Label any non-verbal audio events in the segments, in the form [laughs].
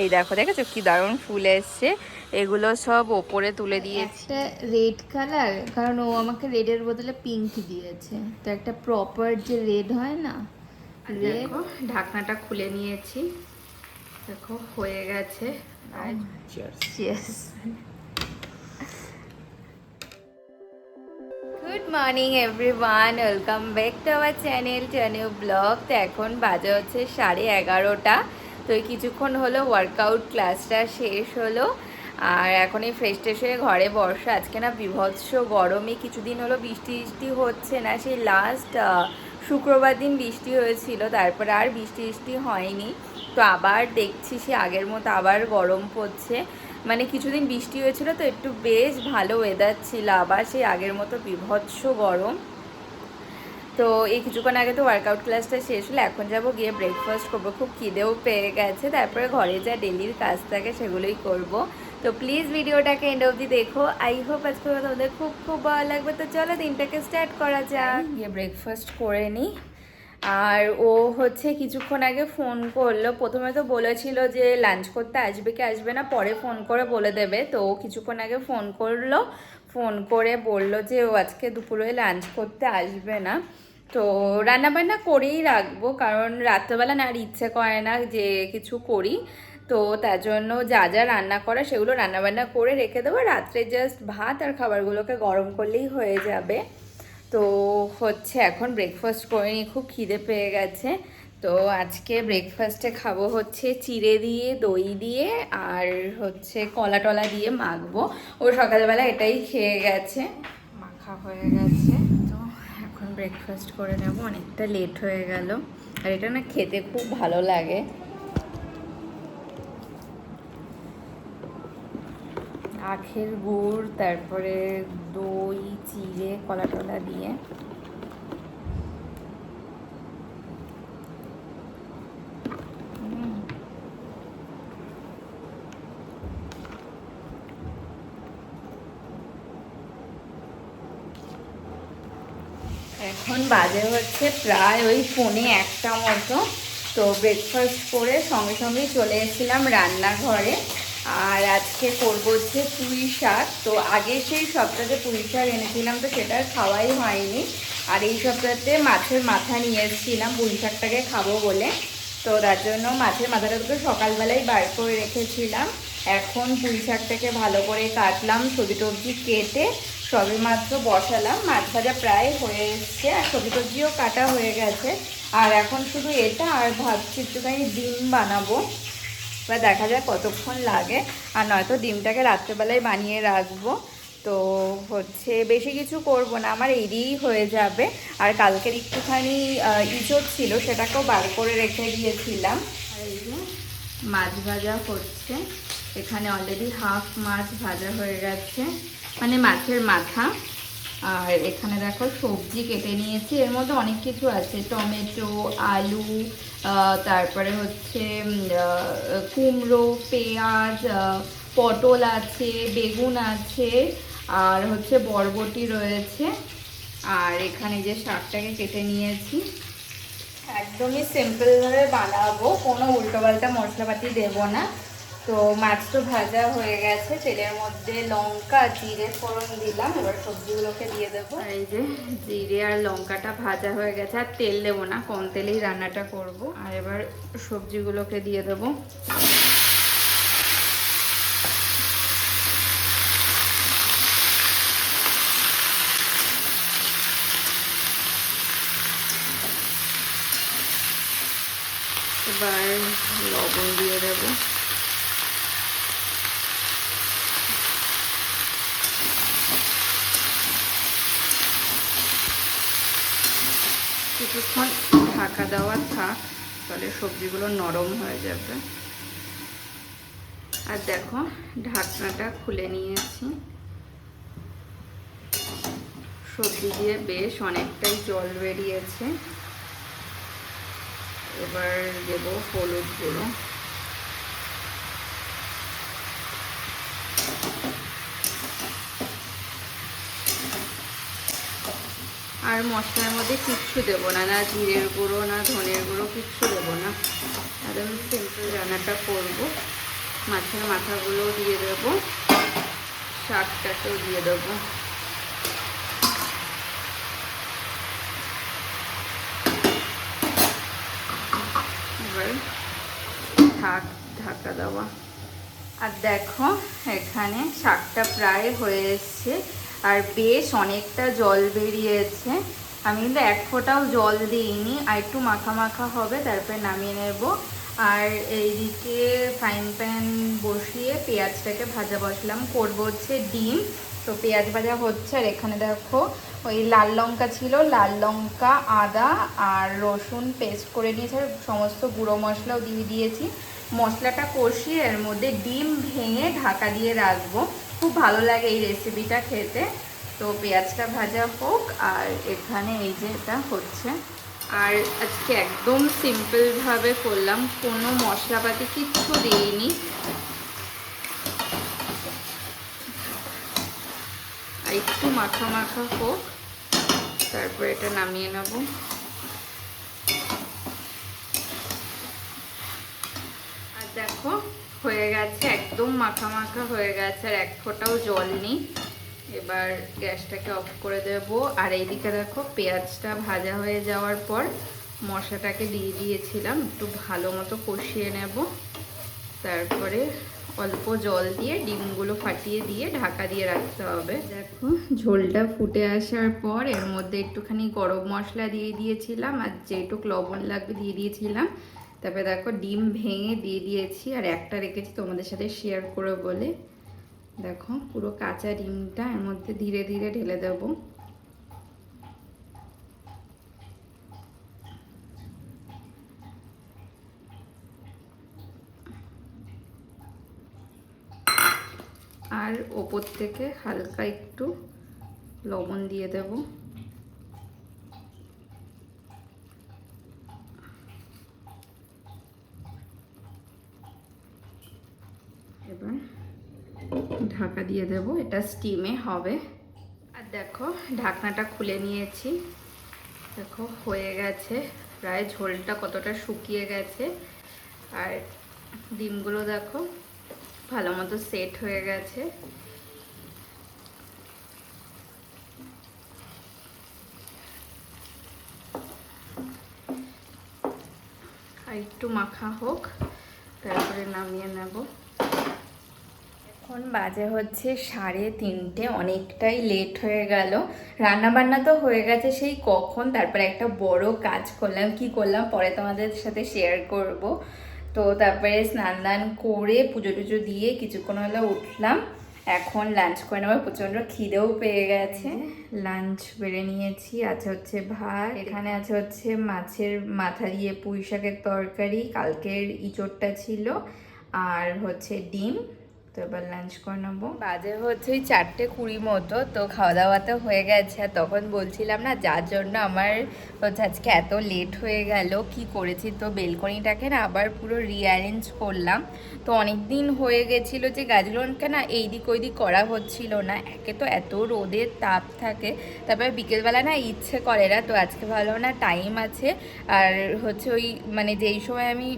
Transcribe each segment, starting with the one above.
এই দেখো দেখেছ কি দারুণ ফুল এসছে? এগুলো সব ওপরে তুলে দিয়েছি। একটা রেড কালার কারণ ও আমাকে রেডের বদলে পিঙ্ক দিয়েছে। তো একটা প্রপার যে রেড হয় না দেখো ঢাকনাটা খুলে নিয়েছি। দেখো হয়ে গেছে। Good morning everyone welcome back to our channel channel blog তো এখন বাজে হচ্ছে সাড়ে এগারোটা। তো এই কিছুক্ষণ হলো ওয়ার্কআউট ক্লাসটা শেষ হলো। আর এখন এই ফ্রেশ ট্রেশ হয়ে ঘরে বর্ষা আজকে না বিভৎস গরমে কিছুদিন হলো বৃষ্টি বৃষ্টি হচ্ছে না। সেই লাস্ট শুক্রবার দিন বৃষ্টি হয়েছিল। তারপরে আর বৃষ্টি বৃষ্টি হয়নি। তো আবার দেখছি সে আগের মতো আবার গরম পড়ছে। মানে কিছুদিন বৃষ্টি হয়েছিল তো একটু বেশ ভালো ওয়েদার ছিল। আবার সেই আগের মতো বিভৎস গরম। তো এই কিছুক্ষণ আগে তো ওয়ার্কআউট ক্লাসটা শেষ হলো, এখন যাব গিয়ে ব্রেকফাস্ট করব। খুব খিদেও পেয়ে গেছে, তারপরে ঘরে যা ডেলির কাজ থাকে সেগুলোই করব। তো প্লিজ ভিডিওটাকে এন্ড অবধি দেখো। আই হোপ আজকে তোমাদের খুব খুব ভালো লাগবে। তো চলো দিনটাকে স্টার্ট করা যাক। গিয়ে ব্রেকফাস্ট করে নিই আর ও হচ্ছে কিছুক্ষণ আগে ফোন করল। প্রথমে তো বলেছিল যে লাঞ্চ করতে আসবে কি আসবে না, পরে ফোন করে বলে দেবে। তো ও কিছুক্ষণ আগে ফোন করল। ফোন করে বলল যে ও আজকে দুপুরে লাঞ্চ করতে আসবে না। তো রান্নাবান্না করেই রাখব, কারণ রাত্রেবেলা না আর ইচ্ছে করে না যে কিছু করি। তো তার জন্য যা যা রান্না করা সেগুলো রান্নাবান্না করে রেখে দেবো। রাত্রে জাস্ট ভাত আর খাবারগুলোকে গরম করলেই হয়ে যাবে। তো হচ্ছে এখন ব্রেকফাস্ট করে নিই খুব খিদে পেয়ে গেছে। তো আজকে ব্রেকফাস্টে খাব হচ্ছে চিড়ে দিয়ে, দই দিয়ে আর হচ্ছে কলা টলা দিয়ে মাখবো। ও সকালবেলা এটাই খেয়ে গেছে। মাখা হয়ে গেছে। ব্রেকফাস্ট করে নেব, অনেকটা লেট হয়ে গেল। আর এটা না খেতে খুব ভালো লাগে। আখের গুড়, তারপরে দই, চিড়ে, কলা টলা দিয়ে উম। এখন বাজে হচ্ছে প্রায় ওই পৌনে একটা মতো। তো ব্রেকফাস্ট করে সঙ্গে সঙ্গেই চলে এসেছিলাম রান্নাঘরে। আর আজকে করব হচ্ছে পুঁই শাক। তো আগে সেই সপ্তাহে পুঁই শাক এনেছিলাম, তো সেটা খাওয়াই হয়নি। আর এই সপ্তাহতে মাছের মাথা নিয়ে এসেছিলাম, পুঁই শাকটাকে খাব বলে। তো তার জন্য মাছের মাথাটা তো সকালবেলায় বার করে রেখেছিলাম। এখন পুঁই শাকটাকে ভালো করে কাটলাম সবজি টবজি কেটে সবে মাত্র বসালাম। মাছ ভাজা প্রায় হয়ে এসছে, আর সবজি টবজিও কাটা হয়ে গেছে। আর এখন শুধু এটা আর ভাবছি একটুখানি ডিম বানাবো। এবার দেখা যায় কতক্ষণ লাগে। আর নয়তো ডিমটাকে রাত্রেবেলায় বানিয়ে রাখব। তো হচ্ছে বেশি কিছু করব না, আমার দিয়েই হয়ে যাবে। আর কালকের একটুখানি ইঁচড় ছিল, সেটাকেও বার করে রেখে দিয়েছিলাম। মাছ ভাজা হচ্ছে। এখানে অলরেডি হাফ মাছ ভাজা হয়ে গেছে। মানে মাছের মাথা। আর এখানে দেখো সবজি কেটে নিয়েছি। এর মধ্যে অনেক কিছু আছে। টমেটো, আলু তারপরে হচ্ছে কুমড়ো, পেঁয়াজ পটল আছে, বেগুন আছে, আর হচ্ছে বরবটি রয়েছে। আর এখানে যে শাকটাকে কেটে নিয়েছি, একদমই সিম্পলভাবে বানাবো। কোনো উল্টোপাল্টা মশলাপাতি দেবো না। তো মাছ তো ভাজা হয়ে গেছে, তেলের মধ্যে লঙ্কা, জিরে, ফোড়ন দিলাম, এবার সবজিগুলোকে দিয়ে দেবো। এই যে জিরে আর লঙ্কাটা ভাজা হয়ে গেছে, আর তেল দেবো না, কম তেলেই রান্নাটা করব। আর এবার সবজিগুলোকে দিয়ে দেবো। এবার লবণ দিয়ে দেবো। কিছুক্ষণ ঢাকা দেওয়া থাক, তাহলে সবজিগুলো নরম হয়ে যাবে। আর দেখো, ঢাকনাটা খুলে নিয়েছি। সবজি দিয়ে বেশ অনেকটাই জল বেরিয়েছে। এবার দেবো হলুদ গুঁড়ো। আর মশলার মধ্যে কিচ্ছু দেবো না না জিরের গুঁড়ো, না ধনের গুঁড়ো, কিচ্ছু দেবো না। একদম সিম্পল রান্নাটা করব। মাছের মাথাগুলো দিয়ে দেবো। শাকটাকেও দিয়ে দেবো। এবার ঢাক, ঢাকা দেওয়া। আর দেখো, এখানে শাকটা প্রায় হয়ে এসছে। আর বেশ অনেকটা জল বেরিয়েছে। আমি কিন্তু এক ফোঁটাও জল দিইনি, আর একটু মাখা মাখা হবে, তারপরে নামিয়ে নেব। আর এইদিকে ফ্রাইং প্যান বসিয়ে পেঁয়াজটাকে ভাজা বসলাম। করব হচ্ছে ডিম। তো পেঁয়াজ ভাজা হচ্ছে, আর এখানে দেখো, ওই লাল লঙ্কা ছিল, লাল লঙ্কা, আদা আর রসুন পেস্ট করে নিয়েছি, আর সমস্ত গুঁড়ো মশলাও দিয়ে দিয়েছি। মশলাটা কষিয়ে এর মধ্যে ডিম ভেঙে ঢাকা দিয়ে রাখব। খুব ভালো লাগে এই রেসিপিটা খেতে। তো পেঁয়াজটা ভাজা হোক, আর এখানে এই যে এটা হচ্ছে। আর আজকে একদম সিম্পলভাবে করলাম, কোনো মশলাপাতি কিচ্ছু দিইনি। একটু মাখা মাখা হোক, তারপর এটা নামিয়ে নেব। আর দেখো হয়ে গেছে, একদম মাখা মাখা হয়ে গেছে আর এক ফোঁটাও জল নেই। এবার গ্যাসটাকে অফ করে দেব। আর এইদিকে দেখো, পেঁয়াজটা ভাজা হয়ে যাওয়ার পর মশলাটাকে দিয়ে দিয়েছিলাম, একটু ভালো মতো কষিয়ে নেব। তারপরে অল্প জল দিয়ে ডিমগুলো ফাটিয়ে দিয়ে ঢাকা দিয়ে রাখতে হবে। দেখো, ঝোলটা ফুটে আসার পর এর মধ্যে একটুখানি গরম মশলা দিয়ে দিয়েছিলাম আর যেটুক লবণ লাগবে দিয়ে দিয়েছিলাম। তারপরে দেখো ডিম ভেঙে দিয়ে দিয়েছি আর একটা রেখেছি তোমাদের সাথে শেয়ার করে বলে। দেখো পুরো কাঁচা ডিমটা এর মধ্যে ধীরে ধীরে ঢেলে দেবো। আর ওপর থেকে হালকা একটু লবণ দিয়ে দেব। এবার ঢাকা দিয়ে দেব। এটা স্টিমে হবে। আর দেখো, ঢাকনাটা খুলে নিয়েছি। দেখো, হয়ে গেছে। প্রায় ঝোলটা কতটা শুকিয়ে গেছে। আর ডিমগুলো দেখো, ভালো মতো সেট হয়ে গেছে। আর একটু মাখা হোক, তারপরে নামিয়ে নেব। এখন বাজে হচ্ছে সাড়ে তিনটে, অনেকটাই লেট হয়ে গেল। রান্না বান্না তো হয়ে গেছে, সেই কখন? তারপরে একটা বড় কাজ করলাম। কি করলাম? পরে তোমাদের সাথে শেয়ার করব। তো তারপরে স্নান দান করে পুজো টুজো দিয়ে কিছুক্ষণ হলো উঠলাম। এখন লাঞ্চ করে নেওয়ার প্রচণ্ড খিদেও পেয়ে গেছে। লাঞ্চ বেড়ে নিয়েছি। আছে হচ্ছে ভাত। এখানে আছে হচ্ছে মাছের মাথা দিয়ে পুঁই শাকের তরকারি। কালকের ইঁচড়টা ছিল। আর হচ্ছে ডিম। তো এবার লাঞ্চ করে নেব। বাজে হচ্ছে ওই চারটে কুড়ি মতো, তো খাওয়া দাওয়া তো হয়ে গেছে। আর তখন বলছিলাম না, যার জন্য আমার হচ্ছে আজকে এত লেট হয়ে গেল, কি করেছি তো বেলকনিটাকে না আবার পুরো রিঅ্যারেঞ্জ করলাম। তো অনেক দিন হয়ে গেছিল যে গাছগুলোকে না এই দিক ওই দিক করা হচ্ছিল না। একে তো এত রোদের তাপ থাকে, তারপরে বিকেলবেলা না ইচ্ছে করে না, তো আজকে ভালো না টাইম আছে। আর হচ্ছে ওই মানে যেই সময় আমি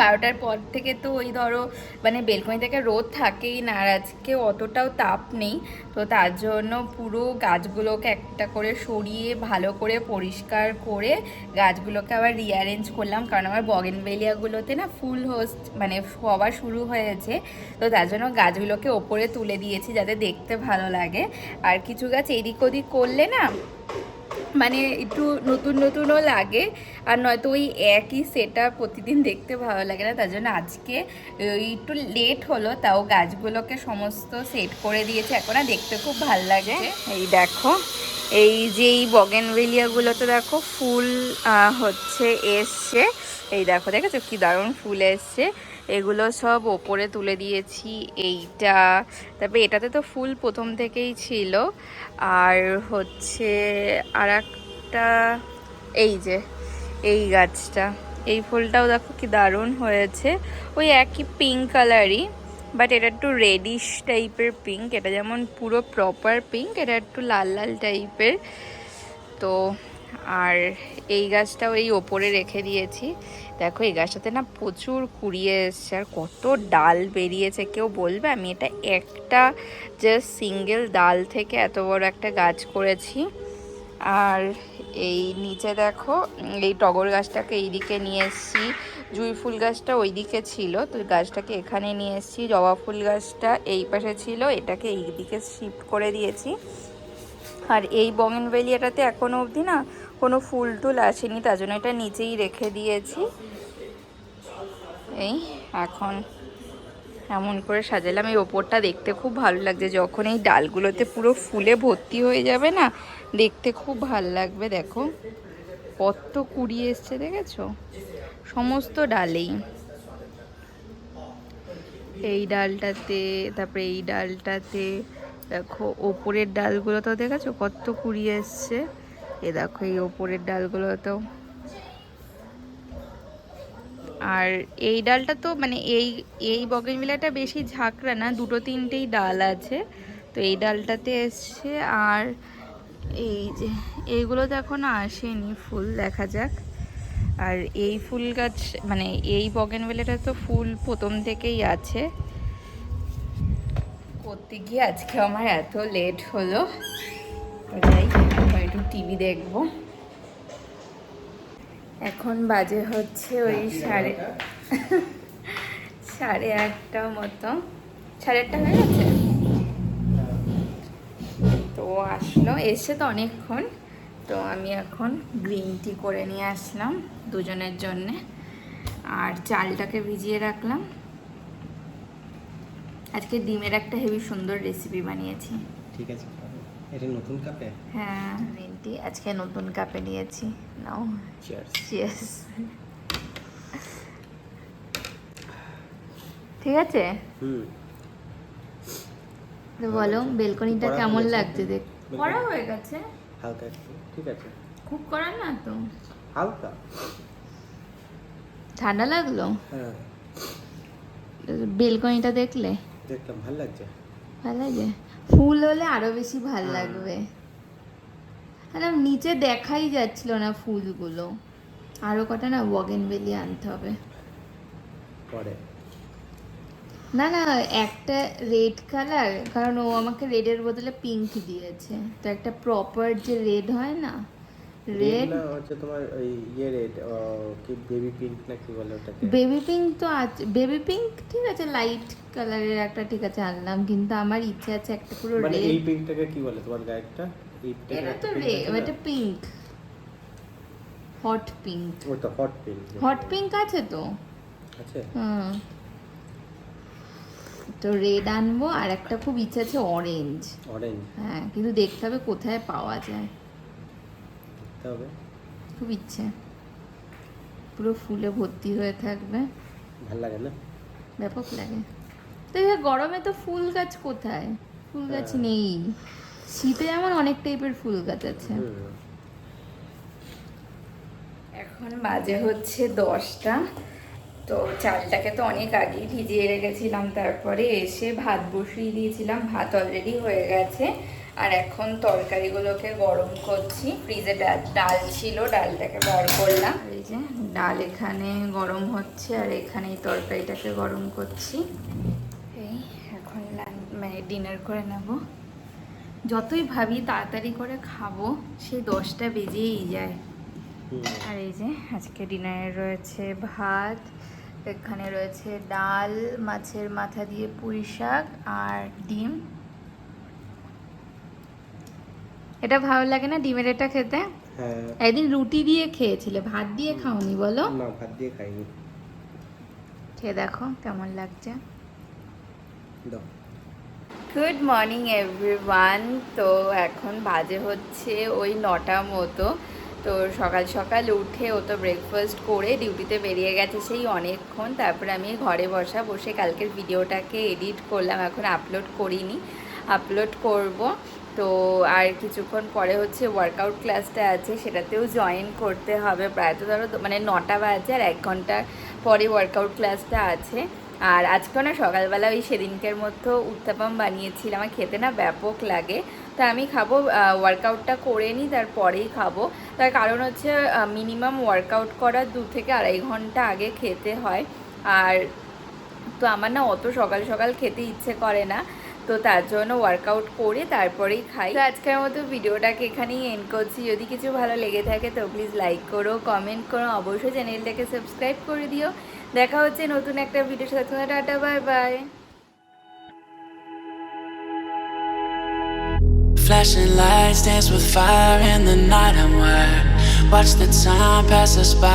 বারোটার পর থেকে তো ওই ধরো মানে বেলকনি থেকে রোদ থাকেই না আর আজকে অতটাও তাপ নেই। তো তার জন্য পুরো গাছগুলোকে একটা করে সরিয়ে, ভালো করে পরিষ্কার করে গাছগুলোকে আবার রিঅ্যারেঞ্জ করলাম। কারণ আমার বগেনবেলিয়াগুলোতে না ফুল হোস্ট মানে হওয়া শুরু হয়েছে। তো তার জন্য গাছগুলোকে ওপরে তুলে দিয়েছি যাতে দেখতে ভালো লাগে। আর কিছু গাছ এদিক ওদিক করলে না মানে একটু নতুন নতুনও লাগে। আর নয়তো ওই একই সেটা প্রতিদিন দেখতে ভালো লাগে না, তার জন্য আজকে একটু লেট হলো, তাও গাছগুলোকে সমস্ত সেট করে দিয়েছে, এখন দেখতে খুব ভালো লাগে এই দেখো, এই যে এই বগেনভেলিয়াগুলো তো দেখো ফুল হচ্ছে, এসছে। এই দেখো, দেখেছ কি দারুণ ফুল এসছে? এগুলো সব ওপরে তুলে দিয়েছি এইটা। তারপরে এটাতে তো ফুল প্রথম থেকেই ছিল। আর হচ্ছে আর এই যে, এই গাছটা। এই ফুলটাও দেখো কি দারুণ হয়েছে। ওই একই পিঙ্ক কালারই বাট এটা একটু রেডিশ টাইপের পিঙ্ক এটা যেমন পুরো প্রপার পিঙ্ক এটা একটু লাল লাল টাইপের তো, আর এই গাছটাও এই ওপরে রেখে দিয়েছি। দেখো, এই গাছটাতে না প্রচুর কুড়িয়ে এসছে আর কত ডাল বেরিয়েছে। কেউ বলবে, আমি এটা একটা জাস্ট সিঙ্গেল ডাল থেকে এত বড় একটা গাছ করেছি। আর এই নিচে দেখো, এই টগর গাছটাকে এইদিকে নিয়ে এসেছি। জুঁই ফুল গাছটা ওইদিকে ছিল, তো গাছটাকে এখানে নিয়ে এসেছি। জবা ফুল গাছটা এই পাশে ছিল, এটাকে এই দিকে শিফট করে দিয়েছি। আর এই বগেনভেলিয়াটাতে এখনও অবধি না কোনো ফুল টুল আসেনি, তার জন্য এটা নিচেই রেখে দিয়েছি। এই এখন এমন করে সাজালাম। এই ওপরটা দেখতে খুব ভালো লাগছে। যখন এই ডালগুলোতে পুরো ফুলে ভর্তি হয়ে যাবে না, দেখতে খুব ভালো লাগবে, দেখো। কত কুড়ি এসছে, দেখেছ? সমস্ত ডালেই। এই ডালটাতে, তারপরে এই ডালটাতে, দেখো, ওপরের ডালগুলো তো দেখেছ, কত কুড়ি এসছে। এ দেখো, এই ওপরের ডালগুলোতেও। আর এই ডালটা তো মানে এই এই বগেনভিলাটা বেশি ঝাঁকড়া না, দুটো তিনটেই ডাল আছে। তো এই ডালটাতে এসছে, আর এই যে এইগুলোতে এখনও আসেনি ফুল, দেখা যাক। আর এই ফুল গাছ মানে এই বগেনভেলাটা তো ফুল প্রথম থেকেই আছে। করতে গিয়ে আজকে আমার এত লেট হলো। তো যাই টিভি দেখব। এখন বাজে হচ্ছে ওই সাড়ে [laughs] সাড়ে আটটা মতো। সাড়ে আটটা হয়ে গেছে? তো আসলো এসে তো অনেকক্ষণ। তো আমি এখন গ্রিন টি করে নিয়ে আসলাম দুজনের জন্যে। আর চালটাকে ভিজিয়ে রাখলাম। আজকে ডিমের একটা হেভি সুন্দর রেসিপি বানিয়েছি। ঠিক আছে এটা নতুন কাপে? হ্যাঁ টি আজকে নতুন কাপে নিয়েছি। নাও। চিয়ার্স ঠিক আছে? হুম। তো বলো বেলকনিটা কেমন লাগছে দেখ করা হয়ে গেছে। হালকা ঠিক আছে। খুব করা না তো। হালকা। ঠান্ডা লাগল? হ্যাঁ। বেলকনিটা দেখলে? দেখলাম ভালো লাগছে। ভালো লাগে? ফুল হলে আরও বেশি ভালো হুম। লাগবে। আরে নিচে দেখাই যাচ্ছিল না ফুলগুলো। আরও কটা না বগেনভেলি আনতে হবে। পরে। না না একটা রেড কালার কারণ ও আমাকে রেডের বদলে পিঙ্ক দিয়েছে। তো একটা প্রপার যে রেড হয় না রেড হচ্ছে তোমার ওই ইয়ে রেড কি বেবি পিঙ্ক না কি বলে ওটাকে? বেবি পিঙ্ক তো আছে বেবি পিঙ্ক ঠিক আছে লাইট কালারের একটা ঠিক আছে আনলাম কিন্তু আমার ইচ্ছে আছে একটা পুরো রেড মানে এই পিঙ্কটাকে কি বলে তোমার এইটাকে এটা তো রে এটা পিঙ্ক হট পিঙ্ক ওটা হট পিঙ্ক হট পিঙ্ক আছে তো? আছে? হুম। তো রেড আনব আর একটা খুব ইচ্ছে আছে অরেঞ্জ অরেঞ্জ হ্যাঁ কিন্তু দেখতে হবে কোথায় পাওয়া যায়। দেখতে হবে। খুব ইচ্ছে। পুরো ফুলে ভর্তি হয়ে থাকবে। ভালো লাগে না? ব্যাপক লাগে। তো গরমে তো ফুল গাছ কোথায়? ফুল গাছ হ্যাঁ। নেই। শীতে যেমন অনেক টাইপের ফুল গাছ আছে। এখন বাজে হচ্ছে দশটা। তো চালটাকে তো অনেক আগেই ভিজিয়ে রেখেছিলাম তারপরে এসে ভাত বসিয়ে দিয়েছিলাম ভাত অলরেডি হয়ে গেছে। আর এখন তরকারিগুলোকে গরম করছি। ফ্রিজে ডাল ডাল ছিল ডালটাকে বার করলাম। এই যে ডাল এখানে গরম হচ্ছে আর এখানে এই তরকারিটাকে গরম করছি। এই এখন মানে ডিনার করে নেব। যতই ভাবি তাড়াতাড়ি করে খাব সেই দশটা বেজেই যায়। আর এই যে আজকে ডিনারে রয়েছে ভাত এখানে রয়েছে ডাল মাছের মাথা দিয়ে পুঁই শাক আর ডিম। এটা ভালো লাগে না ডিমের এটা খেতে? হ্যাঁ। একদিন রুটি দিয়ে খেয়েছিলে ভাত দিয়ে খাওনি বলো? না ভাত দিয়ে খাইনি। খেয়ে দেখো কেমন লাগছে। দাও। গুড মর্নিং এভরিওয়ান তো এখন বাজে হচ্ছে ওই নটা মতো। তো সকাল সকাল উঠে ও তো ব্রেকফাস্ট করে ডিউটিতে বেরিয়ে গেছে সেই অনেকক্ষণ। তারপরে আমি ঘরে বসা, বসে কালকের ভিডিওটাকে এডিট করলাম। এখন আপলোড করিনি আপলোড করব। তো আর কিছুক্ষণ পরে হচ্ছে ওয়ার্কআউট ক্লাসটা আছে, সেটাতেও জয়েন করতে হবে। প্রায় তো ধরো মানে নটা বাজে আর এক ঘণ্টা পরে ওয়ার্কআউট ক্লাসটা আছে। আর আজকেও না সকালবেলা ওই সেদিনকের মতো উত্তাপাম বানিয়েছিলাম আমার খেতে না ব্যাপক লাগে। তা আমি খাব ওয়ার্কআউটটা করে নিই তারপরেই খাব। তার কারণ হচ্ছে মিনিমাম ওয়ার্কআউট করার দু থেকে আড়াই ঘণ্টা আগে খেতে হয়। আর তো আমার না অত সকাল সকাল খেতে ইচ্ছে করে না। তো তার জন্য ওয়ার্কআউট করে তারপরেই খাই। তো আজকের মতো ভিডিওটাকে এখানেই এন্ড করছি। যদি কিছু ভালো লেগে থাকে তো প্লিজ লাইক করো কমেন্ট করো। অবশ্যই চ্যানেলটাকে সাবস্ক্রাইব করে দিও। দেখা হচ্ছে নতুন একটা ভিডিওর সাথে tata bye bye Flashing lights dance with fire in the night. I'm wired. Watch the time pass us by.